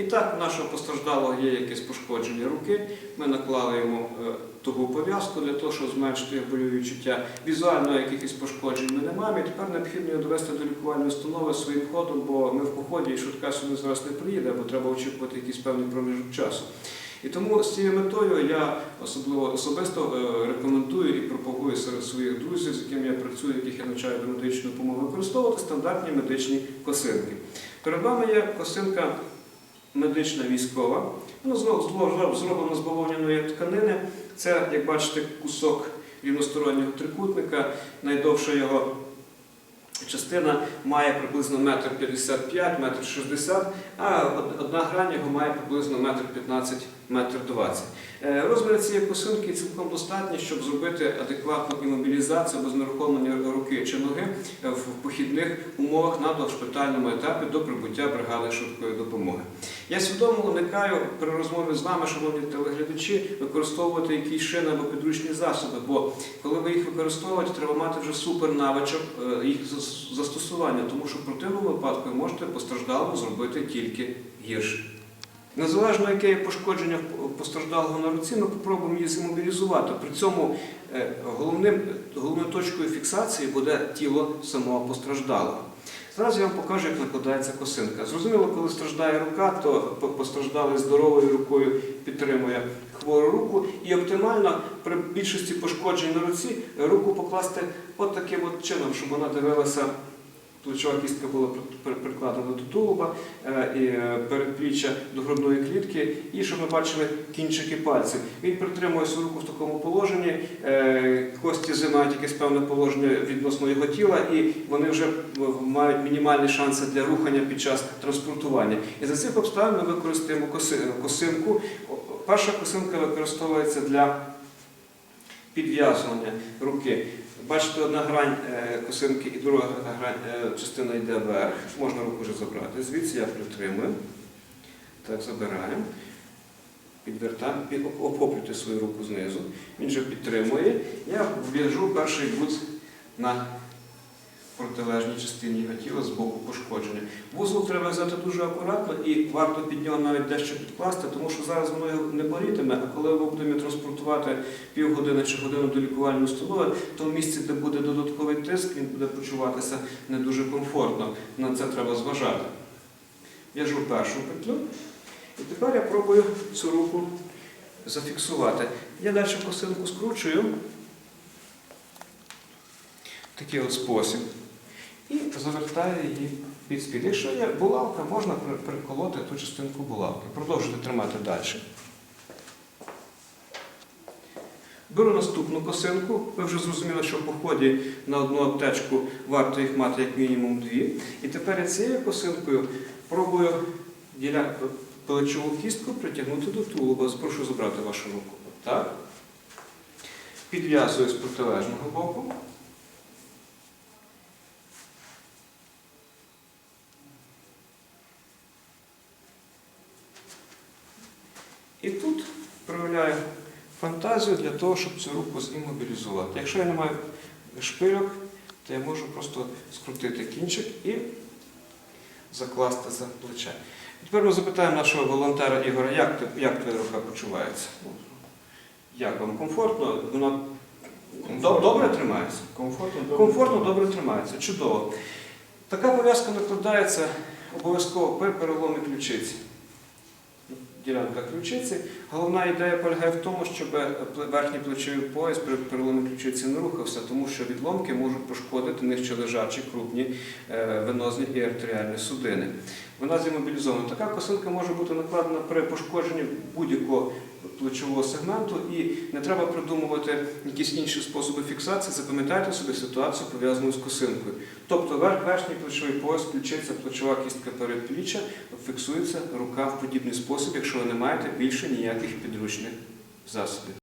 І так, у нашого постраждалого є якесь пошкодження руки. Ми наклали йому е, тугу пов'язку для того, щоб зменшити його больові відчуття. Візуально якихось пошкоджень ми не маємо. І тепер необхідно його довести до лікувальної установи своїм ходом, бо ми в поході і швидка сюди зараз не приїде, бо треба очікувати якийсь певний проміжок часу. І тому з цією метою я особливо особисто е, рекомендую і пропагую серед своїх друзів, з якими я працюю, яких я навчаю до медичної допомоги, використовувати стандартні медичні косинки. Перед вами є косинка медична військова. Воно зроблено зро- з бавовняної тканини. Це, як бачите, кусок рівностороннього трикутника, найдовша його частина має приблизно метр 55, метр 60, а одна грань його має приблизно метр 15, метр 20. Е, Розміри цієї косинки цілком достатні, щоб зробити адекватну імобілізацію або знерухомлення руки чи ноги е, в похідних умовах на дошпитальному етапі до прибуття бригади швидкої допомоги. Я свідомо уникаю при розмові з вами, шановні телеглядачі, використовувати якісь шини або підручні засоби, бо коли ви їх використовуєте, треба мати вже супер навичок е, їх застосування, тому що в противному випадку ви можете постраждалому зробити тільки гірше. Незалежно яке є пошкодження постраждалого на руці, ми спробуємо її зімобілізувати. При цьому е, головним, головною точкою фіксації буде тіло самого постраждалого. Зараз я вам покажу, як накладається косинка. Зрозуміло, коли страждає рука, то постраждалий здоровою рукою підтримує хвору руку. І оптимально при більшості пошкоджень на руці руку покласти от таким от чином, щоб вона дивилася. Плечова кістка була при- при- прикладена до тулуба е, е, передпліччя до грудної клітки, і щоб ми бачили кінчики пальців. Він притримує свою руку в такому положенні, е, кості займають якесь певне положення відносно його тіла, і вони вже мають мінімальні шанси для рухання під час транспортування. І за цих обставин ми використаємо косинку. Перша косинка використовується для підв'язування руки. Бачите, одна грань е, косинки і друга грань, е, частина йде вверх. Можна руку вже забрати. Звідси я притримую. Так, забираємо. Підвертаємо, під, свою руку знизу. Він вже підтримує. Я в'яжу перший гуц на протилежній частині його тіла з боку пошкодження. Вузол треба взяти дуже акуратно і варто під нього навіть дещо підкласти, тому що зараз воно його не болітиме, а коли ми будемо транспортувати півгодини чи годину до лікувальної установи, то в місці, де буде додатковий тиск, він буде почуватися не дуже комфортно. На це треба зважати. В'яжу першу петлю. І тепер я пробую цю руку зафіксувати. Я далі косинку скручую. Такий от спосіб. І завертаю її під спід. Якщо є булавка, можна при- приколоти ту частинку булавки. Продовжуйте тримати далі. Беру наступну косинку. Ви вже зрозуміли, що в поході на одну аптечку варто їх мати як мінімум дві. І тепер я цією косинкою пробую плечову кістку притягнути до тулуба. Прошу забрати вашу руку. Так. Підв'язую з протилежного боку. І тут проявляю фантазію для того, щоб цю руку зімобілізувати. Якщо я не маю шпильок, то я можу просто скрутити кінчик і закласти за плече. Тепер ми запитаємо нашого волонтера Ігоря, як, ти, як твоя рука почувається? Як вам комфортно? Вона доб- добре тримається? Комфортно, добре. Комфортно, добре тримається, чудово. Така пов'язка накладається обов'язково при переломі ключиці. Ділянка ключиці. Головна ідея полягає в тому, щоб верхній плечовий пояс при переломі ключиці не рухався, тому що відломки можуть пошкодити нижче лежачі крупні е, венозні і артеріальні судини. Вона зімобілізована. Така косинка може бути накладена при пошкодженні будь-якого плечового сегменту і не треба придумувати якісь інші способи фіксації. Запам'ятайте собі ситуацію пов'язану з косинкою. Тобто верх, верхній плечовий пояс, ключиця, плечова кістка передпліччя, фіксується рука в подібний спосіб, якщо ви не маєте більше ніяких підручних засобів.